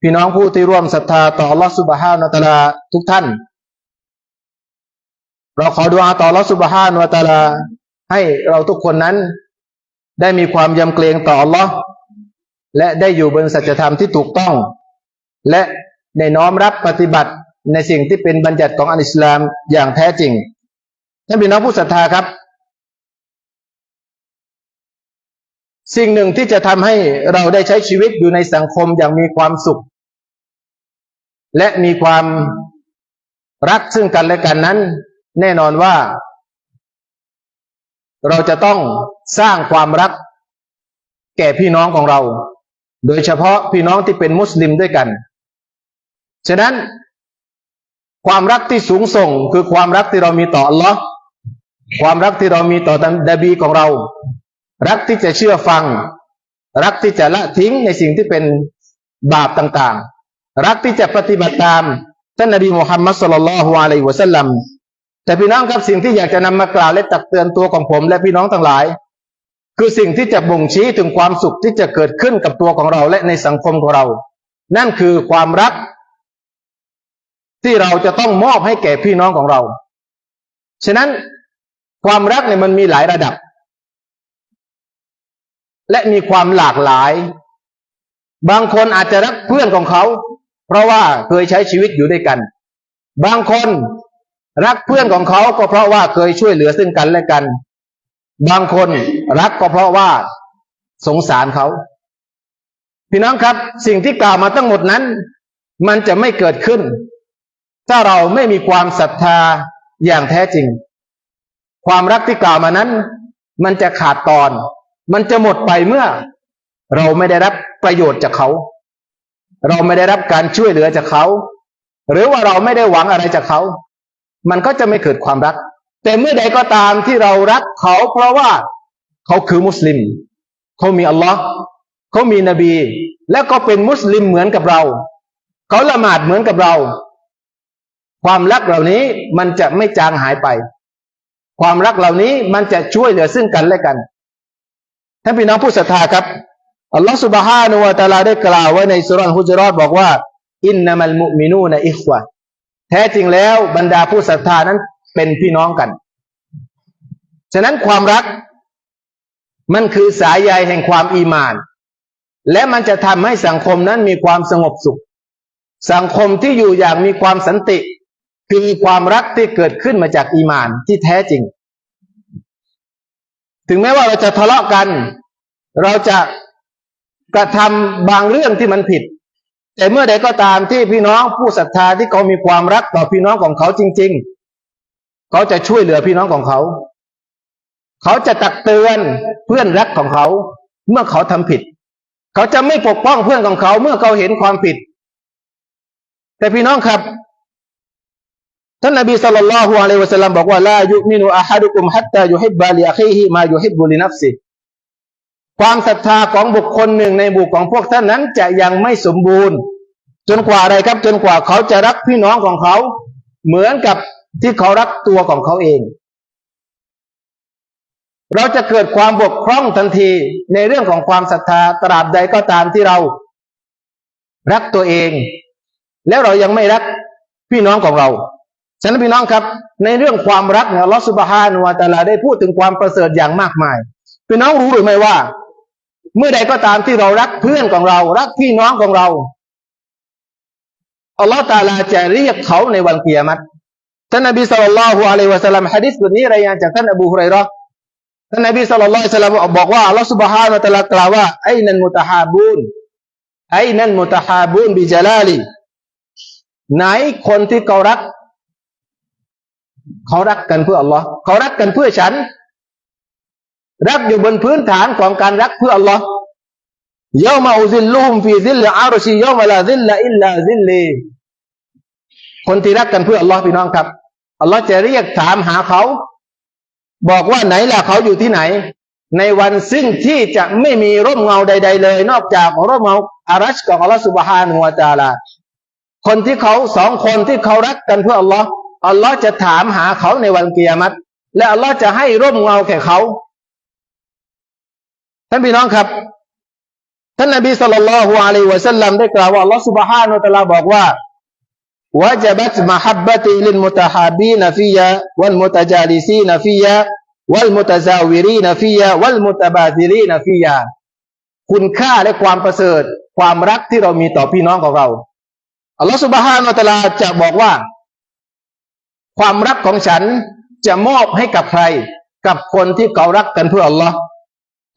พี่น้องผู้ที่ร่วมศรัทธาต่อ Allah Subhanahu wa Taala ทุกท่าน เราขอดุอาต่อ Allah Subhanahu wa Taala ให้เราทุกคนนั้น ได้มีความยำเกรงต่อ Allah และได้อยู่บนสัจธรรมที่ถูกต้อง และได้น้อมรับปฏิบัติในสิ่งที่เป็นบัญญัติของอันอิสลามอย่างแท้จริงท่านพี่น้องผู้ศรัทธาครับ สิ่งหนึ่งที่จะทำให้เราได้ใช้ชีวิตอยู่ในสังคมอย่างมีความสุข และมีความรักซึ่งกันและกันนั้น แน่นอนว่า เราจะต้องสร้างความรัก แก่พี่น้องของเรา โดยเฉพาะพี่น้องที่เป็นมุสลิมด้วยกัน ฉะนั้น ความรักที่สูงส่งคือความรักที่เรามีต่ออัลลอฮ์ความรักที่เรามีต่อดบีของเรา รักที่จะเชื่อฟัง รักที่จะละทิ้งในสิ่งที่เป็นบาปต่างๆ รักที่จะปฏิบัติตามท่านนบีมุฮัมมัดสุลลัลฮุอะลัยวะสัลลัมแต่พี่น้องครับสิ่งที่อยากจะนำมากล่าวและตักเตือนตัวของผมและพี่น้องทั้งหลาย คือสิ่งที่จะบ่งชี้ถึงความสุขที่จะเกิดขึ้นกับตัวของเราและในสังคมของเรา นั่นคือความรัก ที่เราจะต้องมอบให้แก่พี่น้องของเรา ฉะนั้นความรักเนี่ยมันมีหลายระดับ และมีความหลากหลาย บางคนอาจจะรักเพื่อนของเขา เพราะว่าเคยใช้ชีวิตอยู่ด้วยกัน บางคนรักเพื่อนของเขาก็เพราะว่าเคยช่วยเหลือซึ่งกันและกัน บางคนรักก็เพราะว่าสงสารเขา พี่น้องครับ สิ่งที่กล่าวมาทั้งหมดนั้น มันจะไม่เกิดขึ้น ถ้าเราไม่มีความศรัทธาอย่างแท้จริง ความรักที่กล่าวมานั้น มันจะขาดตอน มันจะหมดไปเมื่อ เราไม่ได้รับประโยชน์จากเขา เราไม่ได้รับการช่วยเหลือจากเขา หรือว่าเราไม่ได้หวังอะไรจากเขา มันก็จะไม่เกิดความรัก แต่เมื่อใดก็ตามที่เรารักเขา เพราะว่าเขาคือมุสลิม เขามีอัลลอฮ์เขามีนบี และก็เป็นมุสลิมเหมือนกับเรา เขาละหมาดเหมือนกับเรา ความรักเหล่านี้มันจะไม่จางหายไป ความรักเหล่านี้มันจะช่วยเหลือซึ่งกันและกัน ท่านพี่น้องผู้ศรัทธาครับอัลลอฮฺสุบฮานุวะตาลาได้กล่าวไว้ในสุรานฮุจรอดบอกว่า อินนามัลมุมินูนอิควะแท้จริงแล้วบรรดาผู้ศรัทธานั้นเป็นพี่น้องกัน ฉะนั้นความรักมันคือสายใยแห่งความอีมาน และมันจะทำให้สังคมนั้นมีความสงบสุข สังคมที่อยู่อย่างมีความสันติ คือความรักที่เกิดขึ้นมาจากอีมานที่แท้จริง ถึงแม้ว่าเราจะทะเลาะกัน เราจะกระทำบางเรื่องที่มันผิด แต่เมื่อใดก็ตามที่พี่น้องผู้ศรัทธาที่เขามีความรักต่อพี่น้องของเขาจริง ๆ เขาจะช่วยเหลือพี่น้องของเขา เขาจะตักเตือนเพื่อนรักของเขา เมื่อเขาทำผิด เขาจะไม่ปกป้องเพื่อนของเขาเมื่อเขาเห็นความผิด แต่พี่น้องครับ ท่านนบีสุลต่านละฮ์อะลัยวะสัลลัมบอกว่าลายุมินุอะฮัดุกุมฮัตตายุฮิบบาลีอะคีฮิมายุฮิบบุลินัฟซิความศรัทธาของบุคคลหนึ่งในบุคของพวกท่านนั้นจะยังไม่สมบูรณ์ จนกว่าอะไรครับ จนกว่าเขาจะรักพี่น้องของเขา เหมือนกับที่เขารักตัวของเขาเอง เราจะเกิดความบกพร่องทันทีในเรื่องของความศรัทธาตราบใดก็ตามที่เรา รักตัวเอง แล้วเรายังไม่รักพี่น้องของเรา ฉะนั้นพี่น้องครับ ในเรื่องความรักเนี่ยลอสุบฮานุวาตาลาได้พูดถึงความประเสริฐอย่างมากมาย พี่น้องรู้หรือไม่ว่า เมื่อใดก็ตามที่เรารักเพื่อนของเรา รักพี่น้องของเราอัลลอฮฺตาลาจะเรียกเขาในวันเกียรติท่านนบีสุลต่านละฮุอะลัยวะสัลลัมฮะดิษบทนี้รายงานจากท่านอบูฮุไรรอท่านนบีสุลต่านละสัลลัมบอกว่าอัลลอฮฺสุบฮานะตะลากล่าวว่าไอ้นันมุตฮาบูนไอ้นันมุตฮาบูนบิจลาลีไหนคนที่เขารัก เขารักกันเพื่ออัลลอฮ์เขารักกันเพื่อฉัน รักอยู่บนพื้นฐานของการรักเพื่ออัลลอฮ์ยามาอุซิลลุฮุมฟีซิลลอารชียามาลาซิลลอิลลาซิลลีคนที่รักกันเพื่ออัลลอฮ์พี่น้องครับอัลลอฮ์จะเรียกถามหาเขา บอกว่าไหนล่ะเขาอยู่ที่ไหน ในวันซึ่งที่จะไม่มีร่มเงาใด ๆ เลย นอกจากร่มเงาอารัชของอัลลอฮ์สุบฮานุวาตาลาคนที่เขาสองคนที่เขารักกันเพื่ออัลลอฮ์ อัลลอฮ์จะถามหาเขาในวันเกียรติและอัลลอฮ์จะให้ร่มเงาแก่เขาท่านพี่น้องครับ ท่านนบีสัลลัลลอฮุอะลัยฮิวะสัลลัมได้กล่าวว่าอัลลอฮฺ سبحانه และ تعالى บอกว่า وجبت محبتي للمتحابين فيا والمتجالسين فيا والمتزاورين فيا والمتبادلين فيا คุณค่าและความประเสริฐ ความรักที่เรามีต่อพี่น้องของเราอัลลอฮฺ سبحانه และ تعالى จะบอกว่า ความรักของฉันจะมอบให้กับใคร กับคนที่เขารักกันเพื่ออัลลอฮ์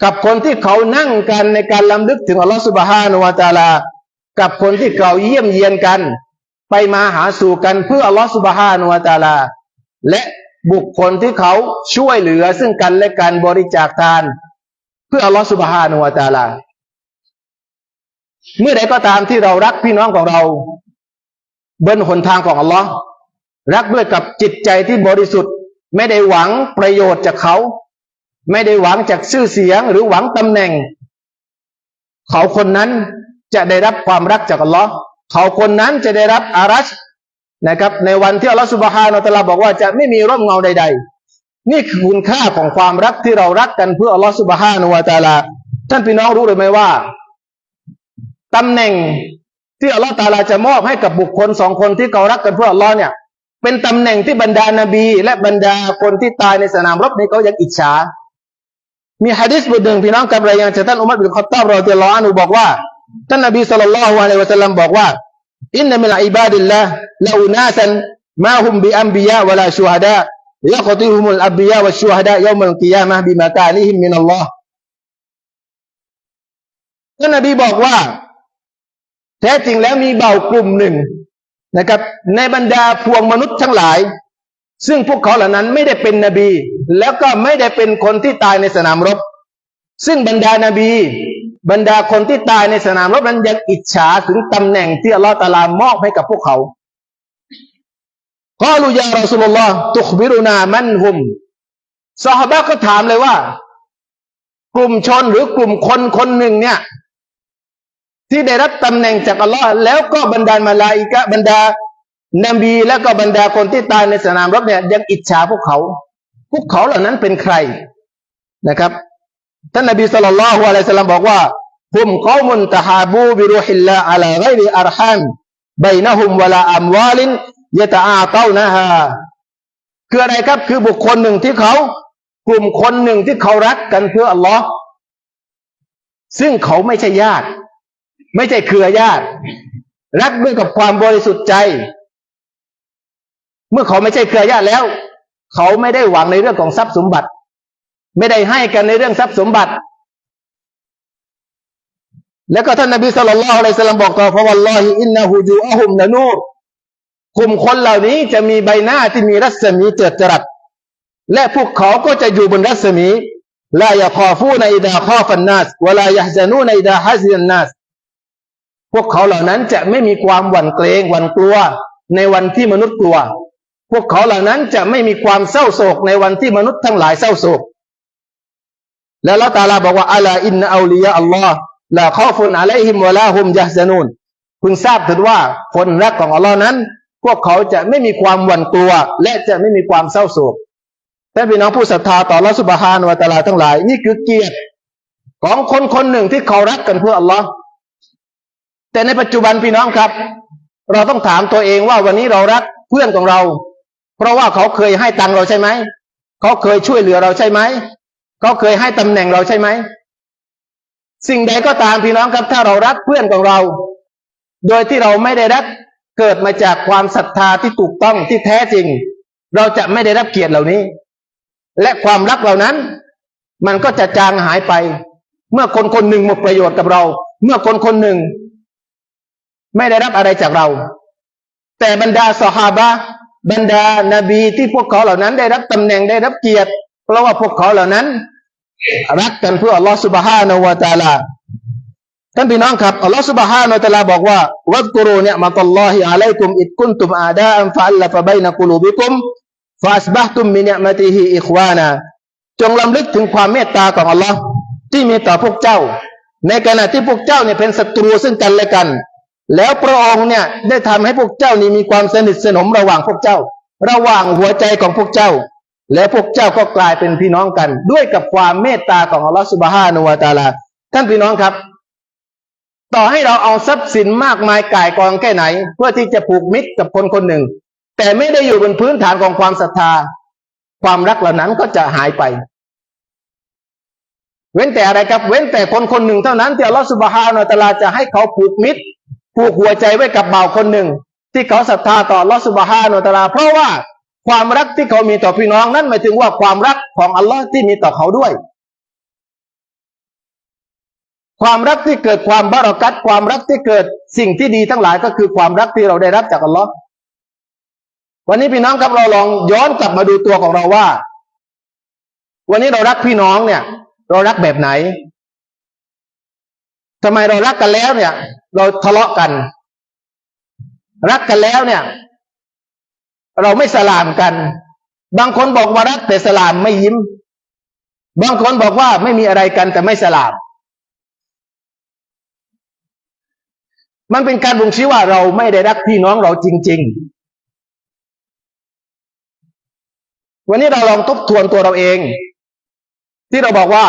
กับคนที่เขานั่งกันในการลำลึกถึงอัลลอฮ์สุบฮานวาตาลา กับคนที่เขาเยี่ยมเยียนกัน ไปมาหาสู่กันเพื่ออัลลอฮ์สุบฮานวาตาลา และบุคคลที่เขาช่วยเหลือซึ่งกันและกันบริจาคทาน เพื่ออัลลอฮ์สุบฮานวาตาลา เมื่อใดก็ตามที่เรารักพี่น้องของเรา บนหนทางของอัลลอฮ์ รักด้วยกับจิตใจที่บริสุทธิ์ ไม่ได้หวังประโยชน์จากเขา ไม่ได้หวังจากชื่อเสียงหรือหวังตำแหน่ง เขาคนนั้นจะได้รับความรักจากอัลลอฮ์เขาคนนั้นจะได้รับอารัชนะครับ ในวันที่อัลลอฮ์สุบฮานาอัลลอฮ์บอกว่าจะไม่มีร่มเงาใด ๆ นี่คือคุณค่าของความรักที่เรารักกันเพื่ออัลลอฮ์สุบฮานาอัลลอฮ์ท่านพี่น้องรู้หรือไม่ว่าตำแหน่งที่อัลลอฮ์ตาลาจะมอบให้กับบุคคลสองคนที่เขารักกันเพื่ออัลลอฮ์เนี่ย เป็นตำแหน่งที่บรรดานาบี และบรรดาคนที่ตายในสนามรบนี้เขายังอิจฉา มีฮะดิษบทหนึ่งพี่น้องกับรายงานจากท่านอุมัรบินขอตอบรอเตียลออานุบอกว่าท่านนบีสุลต่านละฮ์อะลัยวะสัลลัมบอกว่าอินนัมิลอิบาดิลละลาอุนาสันมาฮุมบิอัมบิยะวะลาชูฮดะยะกติฮุมุลอับบิยะวะชูฮดะยอมัลกิยามะบิมากานิฮิมมินัลลอฮ์ท่านนบีบอกว่า แท้จริงแล้วมีเบากลุ่มหนึ่ง นะครับ ในบรรดาพวงมนุษย์ทั้งหลาย ซึ่งพวกเขาเหล่านั้นไม่ได้เป็นนบี แล้วก็ไม่ได้เป็นคนที่ตายในสนามรบ ซึ่งบรรดานาบี บรรดาคนที่ตายในสนามรบนั้นยังอิจฉาถึงตำแหน่งที่อัลลอฮฺตาลามอบให้กับพวกเขากอลูยารอสุลลอฮ์ตุขบิรุนามันฮุมซอฮาบะก็ถามเลยว่า กลุ่มชนหรือกลุ่มคนคนหนึ่งเนี่ย ที่ได้รับตำแหน่งจากอัลลอฮ์แล้วก็บรรดามาลาอิกะบรรดานบีแล้วก็บรรดาคนที่ตายในสนามรบเนี่ยยังอิจฉาพวกเขา พวกเขาเหล่านั้นเป็นใครนะครับท่านนบีสุลต่านละฮ์อะลัยสลามบอกว่าฮุมเขามุนตะฮาบูบิรุฮิลลาอัลาไกริอัรฮัมบยนะฮุมวลาอัมวาลินยะตะอาเต้านะฮะคืออะไรครับคือบุคคลหนึ่งที่เขากลุ่มคนหนึ่งที่เขารักกันเพื่ออัลลอฮ์ซึ่งเขาไม่ใช่ญาติ ไม่ใช่เครือญาติ รักด้วยกับความบริสุทธิ์ใจ เมื่อเขาไม่ใช่เครือญาติแล้ว เขาไม่ได้หวังในเรื่องของทรัพย์สมบัติ ไม่ได้ให้กันในเรื่องทรัพย์สมบัติ แล้วก็ท่านนบีสุลต่านละอะลัยฮิสลามบอกต่อพระวัลลอฮิอินนะฮูจูอะฮุมละนูรกลุ่มคนเหล่านี้จะมีใบหน้าที่มีรัศมีเจิดจรัส และพวกเขาก็จะอยู่บนรัศมีลายาคอฟูในอิดาคอฟันนัสวลายะจานูในอิดาฮัซินนัส พวกเขาเหล่านั้นจะไม่มีความหวั่นเกรงหวั่นกลัวในวันที่มนุษย์กลัว พวกเขาเหล่านั้นจะไม่มีความเศร้าโศกในวันที่มนุษย์ทั้งหลายเศร้าโศก แล้วละตาลาบอกว่าอัลาอินนาอูลียะอัลลอฮ์ลาข้อฟุนอะลัยฮิมวะลาฮุมยะซานูนพึงทราบเถิดว่าคนรักของอัลลอฮ์นั้น พวกเขาจะไม่มีความหวั่นกลัว และจะไม่มีความเศร้าโศกแต่พี่น้องผู้ศรัทธาต่อละสุบฮานวะตาลาทั้งหลาย นี่คือเกียรติของคนคนหนึ่งที่เขารักกันเพื่ออัลลอฮ์ แต่ในปัจจุบันพี่น้องครับ เราต้องถามตัวเองว่าวันนี้เรารักเพื่อนของเรา เพราะว่าเขาเคยให้ตังเราใช่ไหมเขาเคยช่วยเหลือเราใช่ไหมเขาเคยให้ตำแหน่งเราใช่ไหมสิ่งใดก็ตามพี่น้องครับ ถ้าเรารักเพื่อนของเรา โดยที่เราไม่ได้รับเกิดมาจากความศรัทธาที่ถูกต้องที่แท้จริง เราจะไม่ได้รับเกียรติเหล่านี้ และความรักเหล่านั้น มันก็จะจางหายไป เมื่อคนคนหนึ่งหมดประโยชน์กับเรา เมื่อคนคนหนึ่ง ไม่ได้รับอะไรจากเรา แต่บรรดาสหาบะบรรดานาบีที่พวกเขาเหล่านั้น ได้รับตำแหน่งได้รับเกียรติ เพราะว่าพวกเขาเหล่านั้น รักกันเพื่ออัลลอฮฺสุบฮานะวะตาลาท่านพี่น้องครับอัลลอฮฺสุบฮานะวะตาลาบอกว่าวัดกุรูเนี่ยมาตัลลอฮิอะลัยกุมอิดกุนตุมอาดาอัมฟะอัลลฟะบัยนะกุลูบิกุมฟาสบะตุมมิเนมะติฮิอิควานะจงลำลึกถึงความเมตตาของอัลลอฮ์ที่มีต่อพวกเจ้า ในขณะที่พวกเจ้าเนี่ยเป็นศัตรูซึ่งกันและกัน แล้วพระองค์เนี่ยได้ทำให้พวกเจ้านี่มีความสนิทสนมระหว่างพวกเจ้า ระหว่างหัวใจของพวกเจ้า และพวกเจ้าก็กลายเป็นพี่น้องกัน ด้วยกับความเมตตาของอัลลอฮฺสุบฮานุวาตาลาท่านพี่น้องครับ ต่อให้เราเอาทรัพย์สินมากมายก่ายกองแค่ไหน เพื่อที่จะผูกมิตรกับคนคนหนึ่ง แต่ไม่ได้อยู่บนพื้นฐานของความศรัทธา ความรักเหล่านั้นก็จะหายไป เว้นแต่อะไรครับ เว้นแต่คนคนหนึ่งเท่านั้นที่อัลลอฮฺสุบฮานาอัลตะลาจะให้เขาผูกมิตร ผูกหัวใจไว้กับบ่าวคนหนึ่ง ที่เขาศรัทธาต่อลอสุบฮานอัลตลา เพราะว่าความรักที่เขามีต่อพี่น้องนั้นหมายถึงว่าความรักของอัลลอฮ์ที่มีต่อเขาด้วย ความรักที่เกิดความบารักัตความรักที่เกิดสิ่งที่ดีทั้งหลายก็คือความรักที่เราได้รับจากอัลลอฮ์วันนี้พี่น้องครับเราลองย้อนกลับมาดูตัวของเราว่า วันนี้เรารักพี่น้องเนี่ย เรารักแบบไหนทำไมเรารักกันแล้วเนี่ย เราทะเลาะกัน รักกันแล้วเนี่ย เราไม่สลามกัน บางคนบอกว่ารักแต่สลามไม่ยิ้ม บางคนบอกว่าไม่มีอะไรกันแต่ไม่สลาม มันเป็นการบ่งชี้ว่าเราไม่ได้รักพี่น้องเราจริง ๆวันนี้เราลองทบทวนตัวเราเอง ที่เราบอกว่า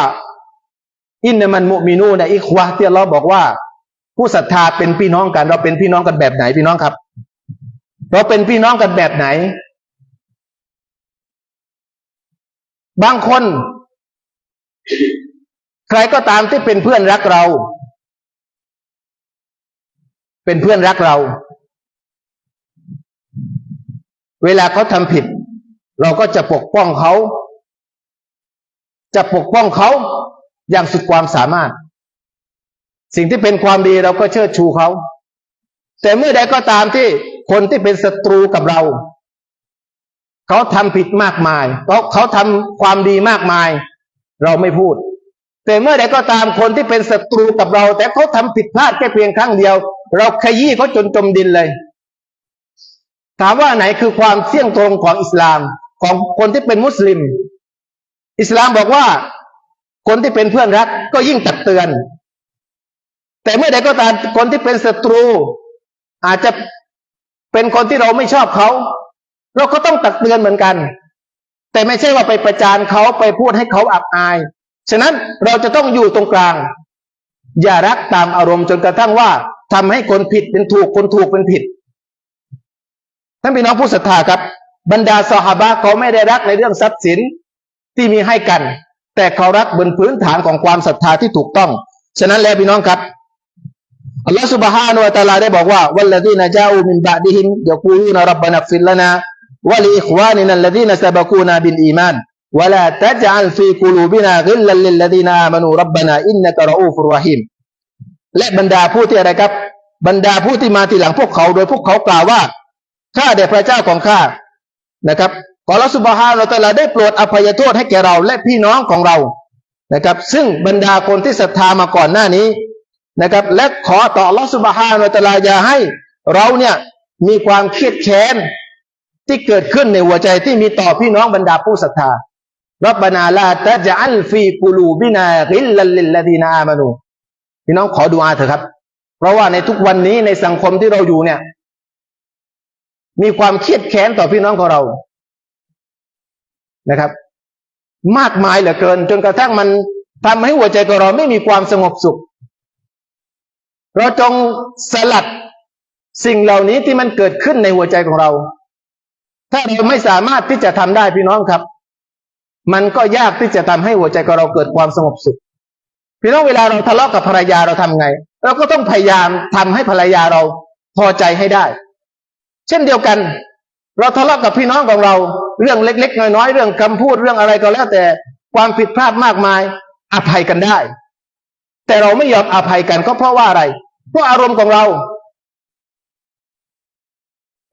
อินนมันมุมินูนะอิควะที่เราบอกว่า ผู้ศรัทธาเป็นพี่น้องกัน เราเป็นพี่น้องกันแบบไหนพี่น้องครับ เราเป็นพี่น้องกันแบบไหน บางคน ใครก็ตามที่เป็นเพื่อนรักเรา เป็นเพื่อนรักเรา เวลาเขาทำผิด เราก็จะปกป้องเขา จะปกป้องเขาอย่างสุดความสามารถ สิ่งที่เป็นความดีเราก็เชิดชูเขา แต่เมื่อใดก็ตามที่คนที่เป็นศัตรูกับเรา เขาทำผิดมากมายเขาเขาทำความดีมากมาย เราไม่พูด แต่เมื่อใดก็ตามคนที่เป็นศัตรูกับเรา แต่เขาทำผิดพลาดแค่เพียงครั้งเดียว เราขยี้เขาจนจมดินเลย ถามว่าไหนคือความเสี่ยงตรงของอิสลามของคนที่เป็นมุสลิม อิสลามบอกว่า คนที่เป็นเพื่อนรักก็ยิ่งตักเตือน แต่เมื่อใดก็ตามคนที่เป็นศัตรู อาจจะเป็นคนที่เราไม่ชอบเขา เราก็ต้องตักเตือนเหมือนกัน แต่ไม่ใช่ว่าไปประจานเขาไปพูดให้เขาอับอาย ฉะนั้นเราจะต้องอยู่ตรงกลาง อย่ารักตามอารมณ์จนกระทั่งว่าทำให้คนผิดเป็นถูกคนถูกเป็นผิดท่านพี่น้องผู้ศรัทธาครับ บรรดาสหบะเขาไม่ได้รักในเรื่องทรัพย์สินที่มีให้กัน แต่เขารักบนพื้นฐานของความศรัทธาที่ถูกต้อง ฉะนั้นแล้วพี่น้องครับ อัลลอฮฺ سبحانه และ تعالى ได้บอกว่าวัลลดีนจาอูมินบะดิฮิมยะกูลูนรับบานักฟิลลนาวะลีอิควานินัลลดีนซะบะกูนาบิลอีมานวะลาตัจอัลฟีกุลูบินากิลลัลลิลลดีนอามานูรับบานาอินนะกะรอูฟุรรหีมและบรรดาผู้ที่อะไรครับ บรรดาผู้ที่มาทีหลังพวกเขา โดยพวกเขากล่าวว่าข้าแด่พระเจ้าของข้านะครับขอรัสุบฮาเราแต่ละได้โปรดอภัยโทษให้แก่เรา และพี่น้องของเรานะครับ ซึ่งบรรดาคนที่ศรัทธามาก่อนหน้านี้ นะครับ และขอต่อรัสุบฮาเราแต่ละอย่าให้ เราเนี่ยมีความเครียดแค้นที่เกิดขึ้นในหัวใจที่มีต่อพี่น้องบรรดาผู้ศรัทธารับบานาลาตะจะอัลฟีกูลูบินาริลลลิลลดีนาอามานูพี่น้องขอดูอาเถอะครับ เพราะว่าในทุกวันนี้ในสังคมที่เราอยู่เนี่ย มีความเครียดแค้นต่อพี่น้องของเรานะครับ มากมายเหลือเกิน จนกระทั่งมันทำให้หัวใจของเราไม่มีความสงบสุข เราจงสลัดสิ่งเหล่านี้ที่มันเกิดขึ้นในหัวใจของเรา ถ้าเราไม่สามารถที่จะทำได้พี่น้องครับ มันก็ยากที่จะทำให้หัวใจของเราเกิดความสงบสุข พี่น้องเวลาเราทะเลาะกับภรรยาเราทำไง เราก็ต้องพยายามทำให้ภรรยาเราพอใจให้ได้ เช่นเดียวกัน เราทะเลาะกับพี่น้องของเรา เรื่องเล็ก ๆ น้อยๆเรื่องคำพูดเรื่องอะไรก็แล้วแต่ความผิดพลาดมากมายอภัยกันได้ แต่เราไม่ยอมอภัยกันก็เพราะว่าอะไร เพราะอารมณ์ของเรา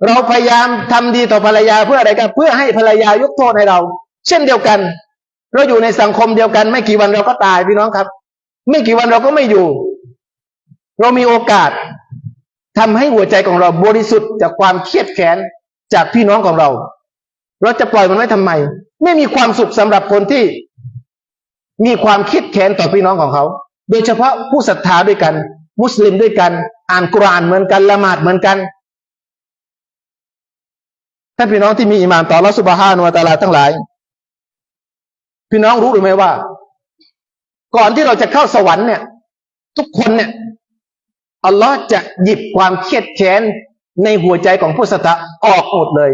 เราพยายามทำดีต่อภรรยาเพื่ออะไรกันเพื่อให้ภรรยายกโทษให้เรา เช่นเดียวกัน เราอยู่ในสังคมเดียวกัน ไม่กี่วันเราก็ตายพี่น้องครับ ไม่กี่วันเราก็ไม่อยู่ เรามีโอกาสทำให้หัวใจของเราบริสุทธิ์จากความเครียดแค้นจากพี่น้องของเรา เราจะปล่อยมันไว้ทำไม ไม่มีความสุขสำหรับคนที่ มีความคิดแค้นต่อพี่น้องของเขา โดยเฉพาะผู้ศรัทธาด้วยกัน มุสลิมด้วยกัน อ่านกุรอานเหมือนกันละหมาดเหมือนกันถ้าพี่น้องที่มีอิมานต่อรัสุบฮานุวะตาลาทั้งหลาย พี่น้องรู้หรือไม่ว่า ก่อนที่เราจะเข้าสวรรค์เนี่ย ทุกคนเนี่ยอัลลอฮ์จะหยิบความเครียดแค้นในหัวใจของผู้ศรัทธาออกหมดเลย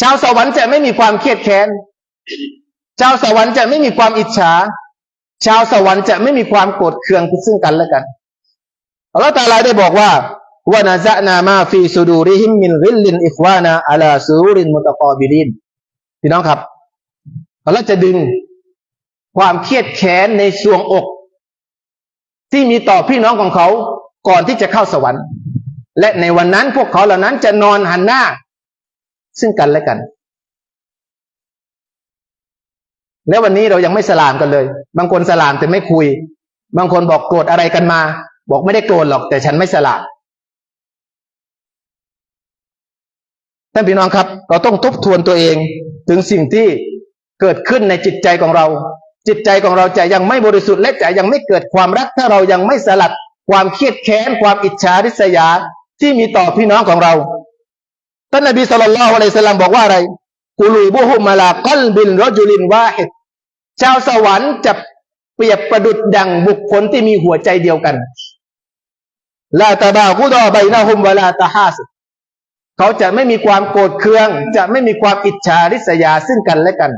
ชาวสวรรค์จะไม่มีความเครียดแค้นชาวสวรรค์จะไม่มีความอิจฉา ชาวสวรรค์จะไม่มีความโกรธเคืองซึ่งกันและกันอัลลอฮฺตาลาได้บอกว่าวานาซะนามาฟีซูดูริฮิมมินริลลินอิควานาอัลาซูรินมุตะกอบิลินพี่น้องครับอัลลอฮฺจะดึงความเครียดแค้นในสวงอก ที่มีต่อพี่น้องของเขาก่อนที่จะเข้าสวรรค์ และในวันนั้นพวกเขาเหล่านั้นจะนอนหันหน้า ซึ่งกันและกัน แล้ววันนี้เรายังไม่สลามกันเลย บางคนสลามแต่ไม่คุย บางคนบอกโกรธอะไรกันมา บอกไม่ได้โกรธหรอก แต่ฉันไม่สลามท่านพี่น้องครับ เราต้องทบทวนตัวเองถึงสิ่งที่เกิดขึ้นในจิตใจของเรา จิตใจของเราจะยังไม่บริสุทธิ์และจะยังไม่เกิดความรัก ถ้าเรายังไม่สลัดความเครียดแค้นความอิจฉาริษยาที่มีต่อพี่น้องของเราท่านนบีสุลต่านละฮ์อะลัยสลามบอกว่าอะไร กุลูบุฮุมาลากัลบินรจุลินวาฮิดชาวสวรรค์จะเปรียบประดุดดังบุคคลที่มีหัวใจเดียวกันลาตาบากุดอไบนาฮุมเวลาตาฮาสเขาจะไม่มีความโกรธเคือง จะไม่มีความอิจฉาริษยาซึ่งกันและกัน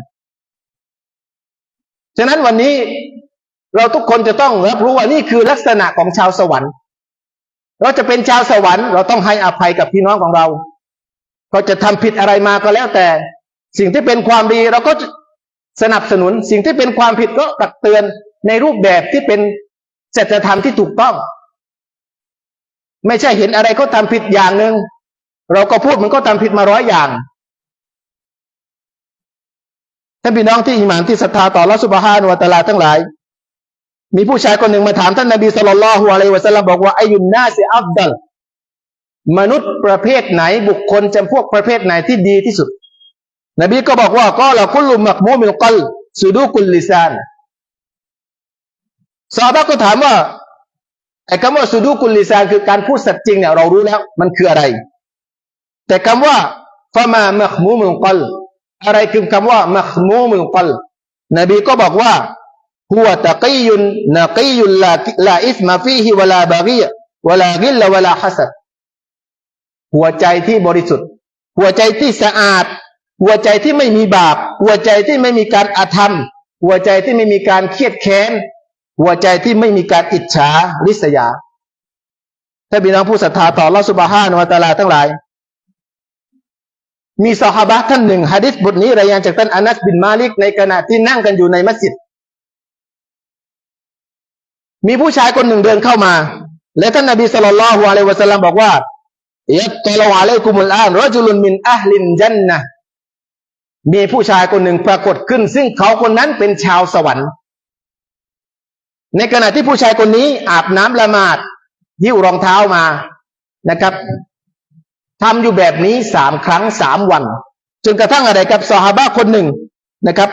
ฉะนั้นวันนี้เราทุกคนจะต้องรับรู้ว่านี่คือลักษณะของชาวสวรรค์ เราจะเป็นชาวสวรรค์ เราต้องให้อภัยกับพี่น้องของเรา เขาจะทำผิดอะไรมาก็แล้วแต่ สิ่งที่เป็นความดีเราก็สนับสนุน สิ่งที่เป็นความผิดก็ตักเตือนในรูปแบบที่เป็นศีลธรรมที่ถูกต้อง ไม่ใช่เห็นอะไรเขาทาผิดอย่างหนึ่งเราก็พูดมันก็ทำผิดมาร้อยอย่างท่านพี่น้องที่อิหมานที่ศรัทธาต่อรัสุบฮานวตะลาทั้งหลาย มีผู้ชายคนหนึ่งมาถามท่านนบีสุลต่านละฮ์อะลัยวะสัลลัมบอกว่าอายุนนาสิอัฟดัลมนุษย์ประเภทไหนบุคคลจำพวกประเภทไหนที่ดีที่สุด นบีก็บอกว่าก็ละคุลุมักมูมิลกัลสุดูกุลลิซานซาบะก็ถามว่าไอ้คำว่าสุดูกุลลิซานคือการพูดสัตย์จริงเนี่ยเรารู้แล้วมันคืออะไร แต่คำว่าฟามามักมูมิลกัลอะไรคือคำว่ามักมูมิลกัลนบีก็บอกว่าหัวตะกียุนนักียุนลาลาอิสมาฟีฮิวลาบากีวลากิลวลาฮัสัดหัวใจที่บริสุทธิ์ หัวใจที่สะอาด หัวใจที่ไม่มีบาป หัวใจที่ไม่มีการอาธรรม หัวใจที่ไม่มีการเครียดแค้น หัวใจที่ไม่มีการอิจฉาริษยา ถ้าพี่น้องผู้ศรัทธาต่อลอสุบฮานวะตาลาทั้งหลาย มีสหบะท่านหนึ่งฮะดิษบทนี้รายงานจากท่านอานัสบินมาลิกในขณะที่นั่งกันอยู่ในมัสยิด มีผู้ชายคนหนึ่งเดินเข้ามา และท่านนบีสุลต่านละฮ์อะลัยวะสัลลัมบอกว่ายัตตลอะลัยกุมุลอานรจุลุนมินอัลลินจันนะ มีผู้ชายคนหนึ่งปรากฏขึ้น ซึ่งเขาคนนั้นเป็นชาวสวรรค์ ในขณะที่ผู้ชายคนนี้อาบน้ำละหมาดยิ้วรองเท้ามานะครับทำอยู่แบบนี้สามครั้งสามวัน จนกระทั่งอะไรกับสหาบะคนหนึ่งนะครับ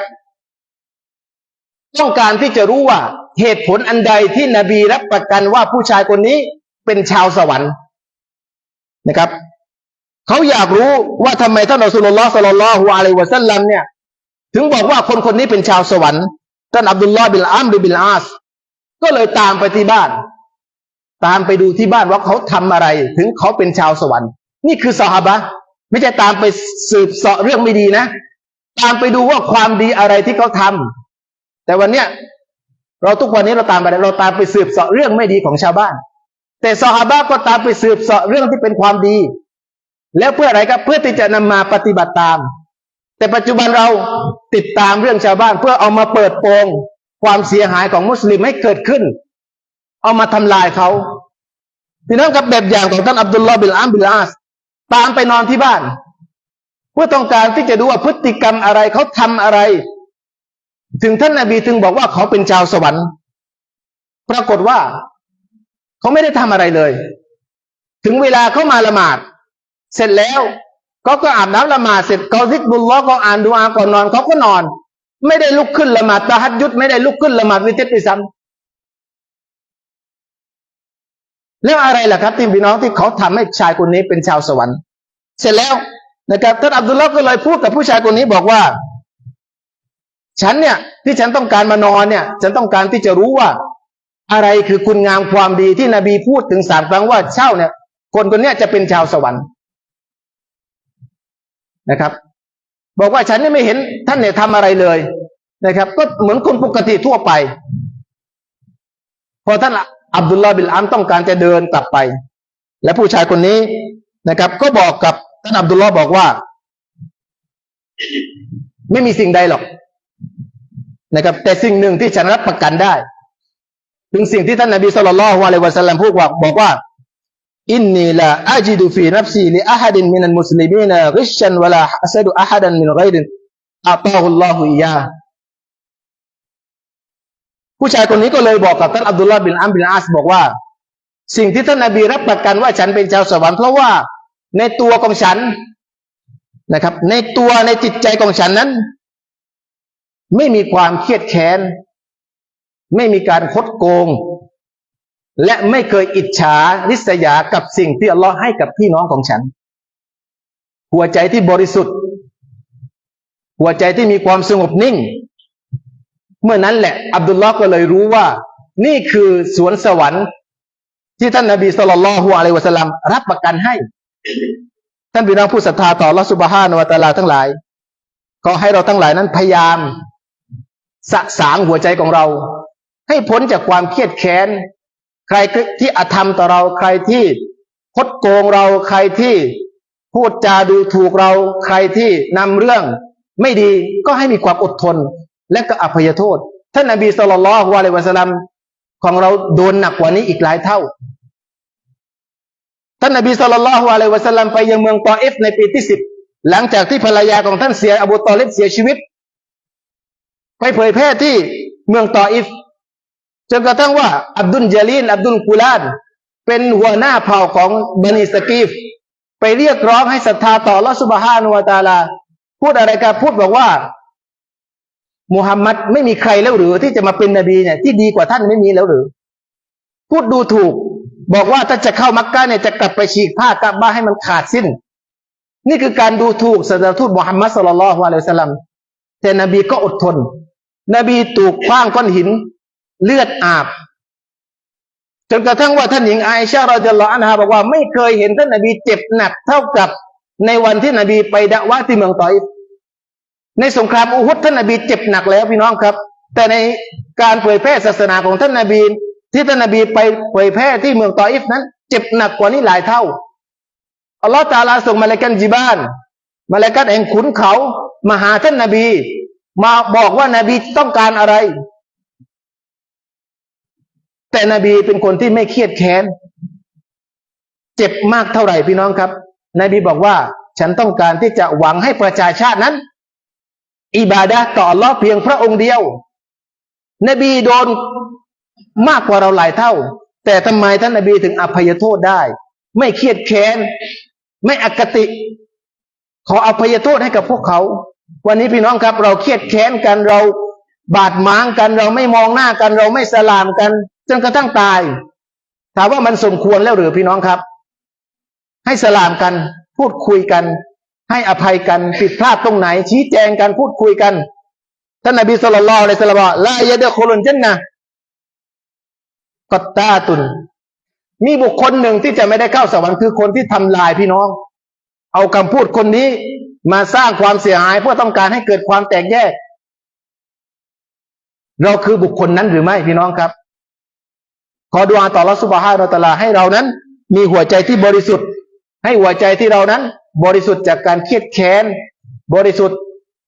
ต้องการที่จะรู้ว่าเหตุผลอันใดที่นบีรับประกันว่าผู้ชายคนนี้เป็นชาวสวรรค์นะครับ เขาอยากรู้ว่าทำไมท่านอัสุลลอฮ์สัลลัลลอฮุอะลัยวะสัลลัมเนี่ย ถึงบอกว่าคนคนนี้เป็นชาวสวรรค์ท่านอับดุลลอฮ์บิลอัมบิลอาสก็เลยตามไปที่บ้าน ตามไปดูที่บ้านว่าเขาทำอะไร ถึงเขาเป็นชาวสวรรค์ นี่คือสหบะไม่ใช่ตามไปสืบเสาะเรื่องไม่ดีนะ ตามไปดูว่าความดีอะไรที่เขาทำแต่วันเนี้ยเราทุกวันนี้เราตามไปเราตามไปสืบเสาะเรื่องไม่ดีของชาวบ้าน แต่ซอฮาบะก็ตามไปสืบเสาะเรื่องที่เป็นความดี แล้วเพื่ออะไรครับ เพื่อที่จะนำมาปฏิบัติตาม แต่ปัจจุบันเราติดตามเรื่องชาวบ้าน เพื่อเอามาเปิดโปงความเสียหายของมุสลิมให้เกิดขึ้น เอามาทำลายเขาพี่น้องกับแบบอย่างของท่านอับดุลลอฮ์บิลอัมบิลอาสตามไปนอนที่บ้าน เพื่อต้องการที่จะดูว่าพฤติกรรมอะไรเขาทำอะไร ถึงท่านนาบีถึงบอกว่าเขาเป็นชาวสวรรค์ ปรากฏว่า เขาไม่ได้ทำอะไรเลย ถึงเวลาเขามาละหมาด เสร็จแล้วเขาก็อาบน้ำละหมาดเสร็จเขาซิกบุลล้อก็อ่านดูอาก่อนนอนเขาก็นอน ไม่ได้ลุกขึ้นละหมาดตาฮัดยุดไม่ได้ลุกขึ้นละหมาดวิเตตด้วยซ้ำแล้วอะไรล่ะครับที่พี่น้องที่เขาทำให้ชายคนนี้เป็นชาวสวรรค์ เสร็จแล้วนะครับท่านอับดุลลอฮ์ก็เลยพูดกับผู้ชายคนนี้บอกว่า ฉันเนี่ยที่ฉันต้องการมานอนเนี่ย ฉันต้องการที่จะรู้ว่า อะไรคือคุณงามความดีที่นบีพูดถึงสามครั้งว่าเช่าเนี่ย คนคนนี้จะเป็นชาวสวรรค์ นะครับ บอกว่าฉันนี่ไม่เห็นท่านเนี่ยทำอะไรเลยนะครับ ก็เหมือนคนปกติทั่วไป พอท่านอับดุลลาบินอัมต้องการจะเดินกลับไป และผู้ชายคนนี้นะครับ ก็บอกกับท่านอับดุลลาบอกว่า ไม่มีสิ่งใดหรอกนะครับ แต่สิ่งหนึ่งที่ฉันรับประกันได้ ถึงสิ่งที่ท่านนบีสุลต่านละฮ์วะลัยวะสัลลัมพูดว่าบอกว่า อินนีละอาจิดุฟีนัฟซีลิอาฮัดินมินัลมุสลิมีนริชันวลาฮัสดุอาฮัดันมินไกรินอัตาฮุลลอฮุอียาผู้ชายคนนี้ก็เลยบอกกับท่านอับดุลลาห์บินอัมบินอาสบอกว่า สิ่งที่ท่านนบีรับประกันว่าฉันเป็นชาวสวรรค์เพราะว่าในตัวของฉันนะครับ ในตัวในจิตใจของฉันนั้น ไม่มีความเครียดแค้น ไม่มีการคดโกง และไม่เคยอิจฉาริษยากับสิ่งที่อัลลอฮ์ให้กับพี่น้องของฉัน หัวใจที่บริสุทธิ์ หัวใจที่มีความสงบนิ่ง เมื่อนั้นแหละอับดุลลอฮ์ก็เลยรู้ว่า นี่คือสวนสวรรค์ที่ท่านนบีสุลต่านละฮุอะลัยวะสัลลัมรับประกันให้ ท่านพี่น้องผู้ศรัทธาต่อละสุบฮานวะตาลาทั้งหลายขอให้เราทั้งหลายนั้นพยายามสะสางหัวใจของเรา ให้พ้นจากความเครียดแค้น รที่อธรรมต่อเรา ใครที่คดโกงเราใครที่พูดจาดูถูกเราใครที่นำเรื่อง ไม่ดีก็ให้มีความอดทน และก็อภัยโทษ ท่านนบีสุลต่านละฮ์วะลัยวะสัลลัมของเราโดนหนักกว่านี้อีกหลายเท่า ท่านนบีสุลต่านละฮ์วะลัยวะสัลลัมไปยังเมืองตอเอฟในปีที่สิบหลังจากที่ภรรยาของท่านเสียอบูตอเลบเสียชีวิต ไปเผยแพร่ที่เมืองตออิฟ จนกระทั่งว่า อับดุลจาลีนอับดุลกุลาน เป็นหัวหน้าเผ่าของบันิสกีฟ ไปเรียกร้องให้ศรัทธาต่อลอสุบฮานุวาตาลา พูดอะไรกันพูดบอกว่ามุฮัมมัดไม่มีใครแล้วหรือ ที่จะมาเป็นนบีเนี่ยที่ดีกว่าท่านไม่มีแล้วหรือ พูดดูถูก บอกว่าถ้าจะเข้ามักกะเนี่ยจะกลับไปฉีกผ้ากาบ้าให้มันขาดสิ้น นี่คือการดูถูกศาสนาทูตมุฮัมมัดสุลลัลฮุอะละสัลลัมแต่นบีก็อดทน นบีถูกคว้างก้อนหิน เลือดอาบ จนกระทั่งว่าท่านหญิงไอชาเราจะรออันฮาบอกว่าไม่เคยเห็นท่านนบีเจ็บหนักเท่ากับในวันที่นบีไปดะวะที่เมืองตออิฟในสงครามอูฮุดท่านนบีเจ็บหนักแล้วพี่น้องครับ แต่ในการเผยแพร่ศาสนาของท่านนบีที่ท่านนบีไปเผยแพร่ที่เมืองตออิฟนั้น เจ็บหนักกว่านี้หลายเท่าอัลลอฮฺตาลาส่งมาเลกันจิบานมาเลกันแห่งขุนเขามาหาท่านนบี มาบอกว่านาบีต้องการอะไร แต่นบีเป็นคนที่ไม่เครียดแค้น เจ็บมากเท่าไหร่พี่น้องครับ นบีบอกว่าฉันต้องการที่จะหวังให้ประชาชาตินั้น อิบาดะต่ออัลลอเพียงพระองค์เดียว นบีโดนมากกว่าเราหลายเท่า แต่ทำไมท่านนบีถึงอภัยโทษได้ ไม่เครียดแค้น ไม่อคติ ขออภัยโทษให้กับพวกเขา วันนี้พี่น้องครับ เราเครียดแค้นกันเราบาดหมางกัน เราไม่มองหน้ากัน เราไม่สลามกัน จนกระทั่งตาย ถามว่ามันสมควรแล้วหรือพี่น้องครับ ให้สลามกัน พูดคุยกัน ให้อภัยกันผิดพลาดตรงไหน ชี้แจงกันพูดคุยกันท่านนบีสุลต่านละเลยสลามลายะเดโคลุนเจนนะกตตาตุน มีบุคคลหนึ่งที่จะไม่ได้เข้าสวรรค์คือคนที่ทำลายพี่น้อง เอาคำพูดคนนี้มาสร้างความเสียหายเพื่อต้องการให้เกิดความแตกแยก เราคือบุคคลนั้นหรือไม่พี่น้องครับ ขอดุอาต่อรัสุบฮาเราตลาให้เรานั้น มีหัวใจที่บริสุทธิ์ ให้หัวใจที่เรานั้น บริสุทธิ์จากการเครียดแค้น บริสุทธิ์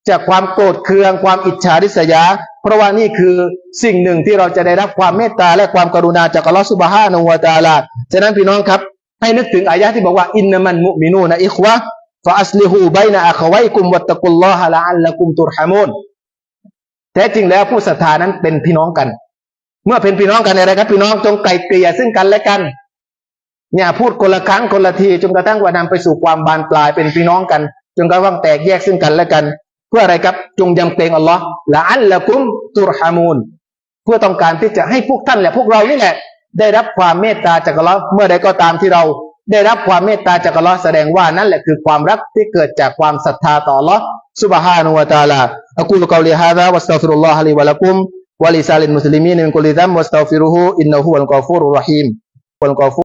จากความโกรธเคือง ความอิจฉาริษยา เพราะว่านี่คือสิ่งหนึ่งที่เราจะได้รับความเมตตาและความกรุณาจากอัลลอฮฺสุบฮานะฮูวะตาลาฉะนั้นพี่น้องครับ ให้นึกถึงอายะที่บอกว่าอินนามันมุมินูนะอิควะฟาอัสลิฮูไบนะอัคไวกุมวัตตะกุลลอฮะละอัลละกุมตุรฮามูนแท้จริงแล้วผู้ศรัทธานั้นเป็นพี่น้องกัน เมื่อเป็นพี่น้องกันอะไรครับ พี่น้องจงไกลเกลี่ยซึ่งกันและกันอย่าพูดคนละครั้งคนละทีจนกระทั่งว่านำไปสู่ความบานปลายเป็นพี่น้องกันจนกระทั่งแตกแยกซึ่งกันและกัน เพื่ออะไรครับจงยำเกรงอัลลอฮ์ละอัลละกุมตุรฮามูนเพื่อต้องการที่จะให้พวกท่านและพวกเรานี่แหละ ได้รับความเมตตาจากอัลลอฮ์เมื่อใดก็ตามที่เรา ได้รับความเมตตาจากอัลลอฮ์แสดงว่านั่นแหละคือความรักที่เกิดจากความศรัทธาต่ออัลลอฮ์ سبحانه وتعالى أقول قولي هذا واستغفر الله لي ولكم wa muslimin min kulli dhanb wastaghfiruhu innahu wal ghafurur rahim. Wal ghafur